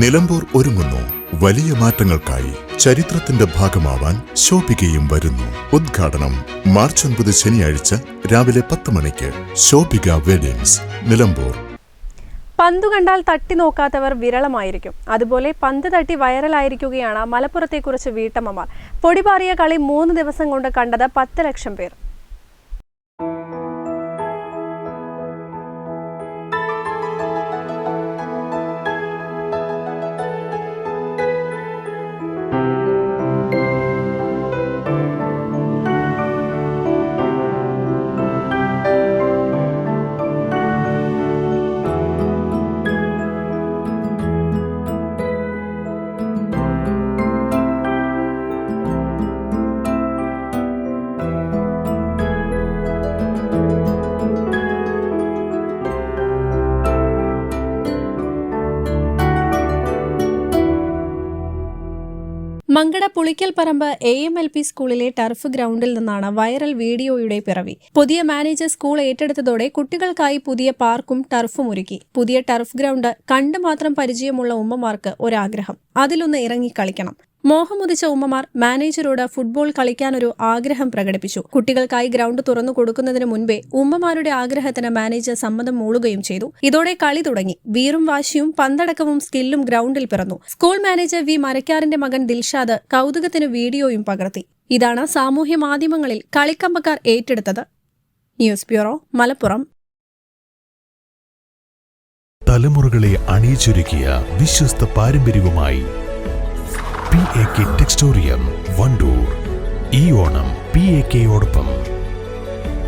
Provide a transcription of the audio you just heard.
നിലമ്പൂർ ഒരുങ്ങുന്നു. വലിയ മാറ്റങ്ങൾക്കായി ചരിത്രത്തിന്റെ ഭാഗമാവാൻ ശോഭികയും വരുന്നു. ഉദ്ഘാടനം മാർച്ച് ഒൻപത് ശനിയാഴ്ച രാവിലെ പത്ത് മണിക്ക് ശോഭിക വെഡിങ്സ് നിലമ്പൂർ. പന്തു കണ്ടാൽ തട്ടി നോക്കാത്തവർ വിരളമായിരിക്കും. അതുപോലെ പന്ത് തട്ടി വൈറലായിരിക്കുകയാണ് മലപ്പുറത്തെ കുറച്ച് വീട്ടമ്മമാർ പൊടിപാറിയ കളി മൂന്ന് ദിവസം കൊണ്ട് കണ്ടത് പത്ത് ലക്ഷം പേർ. Mankada Pulikkal Parambu A M L P സ്കൂളിലെ ടർഫ് ഗ്രൗണ്ടിൽ നിന്നാണ് വൈറൽ വീഡിയോയുടെ പിറവി. പുതിയ മാനേജർ സ്കൂൾ ഏറ്റെടുത്തതോടെ കുട്ടികൾക്കായി പുതിയ പാർക്കും ടർഫും ഒരുക്കി. പുതിയ ടർഫ് ഗ്രൗണ്ട് കണ്ടു മാത്രം പരിചയമുള്ള ഉമ്മമാർക്ക് ഒരാഗ്രഹം. അതിലൊന്ന് ഇറങ്ങി കളിക്കണം. മോഹമുദിച്ച ഉമ്മമാർ മാനേജരോട് ഫുട്ബോൾ കളിക്കാനൊരു ആഗ്രഹം പ്രകടിപ്പിച്ചു. കുട്ടികൾക്കായി ഗ്രൗണ്ട് തുറന്നു കൊടുക്കുന്നതിന് മുൻപേ ഉമ്മമാരുടെ ആഗ്രഹത്തിന് മാനേജർ സമ്മതം മൂളുകയും ചെയ്തു. ഇതോടെ കളി തുടങ്ങി. വീറും വാശിയും പന്തടക്കവും സ്കില്ലും ഗ്രൗണ്ടിൽ പിറന്നു. സ്കൂൾ മാനേജർ വി മരക്കാരന്റെ മകൻ ദിൽഷാദ് കൗതുകത്തിന് വീഡിയോയും പകർത്തി. ഇതാണ് സാമൂഹ്യ മാധ്യമങ്ങളിൽ കളിക്കമ്പക്കാർ ഏറ്റെടുത്തത്. News bureau Malappuram. തലമുറകളെ അണിയിച്ചൊരുക്കിയ വിശ്വസ്ത പാരമ്പര്യവുമായി P A K Textorium Wandoor ഈ ഓണം പി എ കെയോടൊപ്പം